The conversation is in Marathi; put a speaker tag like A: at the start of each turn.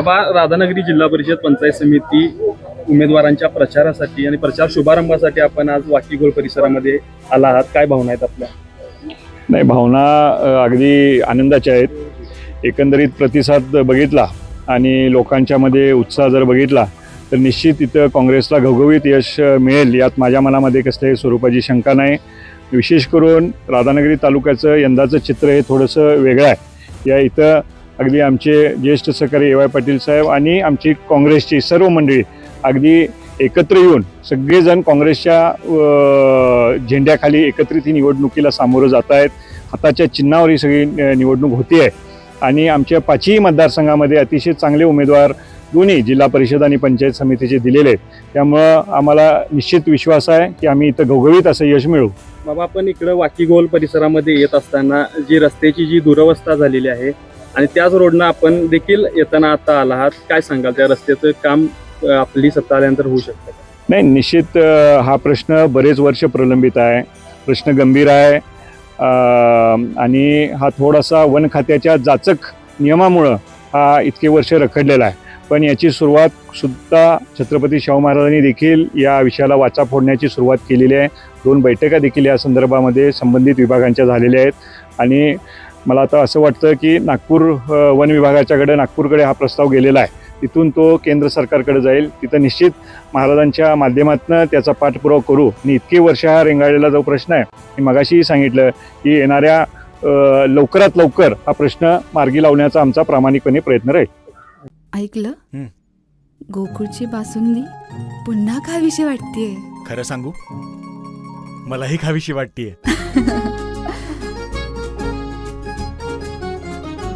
A: बाबा राधानगरी जिल्हा परिषद पंचायत समिती उमेदवारांच्या प्रचारासाठी आणि प्रचार शुभारंभासाठी आपण आज वाकीगोल परिसरामध्ये आला आहात. काय भावना आहेत आपल्या?
B: नाही भावना अगदी आनंदाच्या आहेत. एकंदरीत प्रतिसाद बघितला आणि लोकांच्यामध्ये उत्साह जर बघितला तर निश्चित इथं काँग्रेसला घवघवीत यश मिळेल. यात माझ्या मनामध्ये कसल्याही स्वरूपाची शंका नाही. विशेष करून राधानगरी तालुक्याचं यंदाचं चित्र हे थोडंसं वेगळं आहे. या इथं अगदी आमचे ज्येष्ठ सहकारी ए वाय पाटील साहेब आणि आमची काँग्रेसची सर्व मंडळी अगदी एकत्र येऊन सगळेजण काँग्रेसच्या झेंड्याखाली एकत्रित ही निवडणुकीला सामोरं जात आहेत. हाताच्या चिन्हावर ही सगळी निवडणूक होती आहे. आणि आमच्या पाचही मतदारसंघामध्ये अतिशय चांगले उमेदवार दोन्ही जिल्हा परिषद आणि पंचायत समितीचे दिलेले आहेत. त्यामुळं आम्हाला निश्चित विश्वास आहे की आम्ही इथं घवघवीत असं यश मिळू
A: बाबा आपण इकडं वाकीगोल परिसरामध्ये येत असताना जी रस्त्याची जी दुरवस्था झालेली आहे आणि त्याच रोडनं आपण देखील येताना आता आला आहात. काय सांगाल? त्या रस्त्याचं काम आपली सत्ता आल्यानंतर होऊ शकतं
B: नाही निश्चित हा प्रश्न बरेच वर्ष प्रलंबित आहे. प्रश्न गंभीर आहे. आणि हा थोडासा वन खात्याच्या जाचक नियमामुळं हा इतके वर्ष रखडलेला आहे. पण याची सुरुवात सुद्धा छत्रपती शाहू महाराजांनी देखील या विषयाला वाचा फोडण्याची सुरुवात केलेली आहे. दोन बैठका देखील या संदर्भामध्ये संबंधित विभागांच्या झालेल्या आहेत. आणि मला आता असं वाटतं की नागपूर वन विभागाच्याकडे नागपूरकडे हा प्रस्ताव गेलेला आहे. तिथून तो केंद्र सरकारकडे जाईल. तिथं निश्चित महाराजांच्या माध्यमातून त्याचा पाठपुरावा करू. आणि इतके वर्ष हा रेंगाळलेला जो प्रश्न आहे मी मगाशीही सांगितलं की येणाऱ्या लवकरात लवकर हा प्रश्न मार्गी लावण्याचा आमचा प्रामाणिकपणे प्रयत्न राहील.
C: ऐकलं. गोकुळची बासुंदी पुन्हा खावीशी वाटतेय.
D: खरं सांगू? मलाही खावीशी वाटतीये.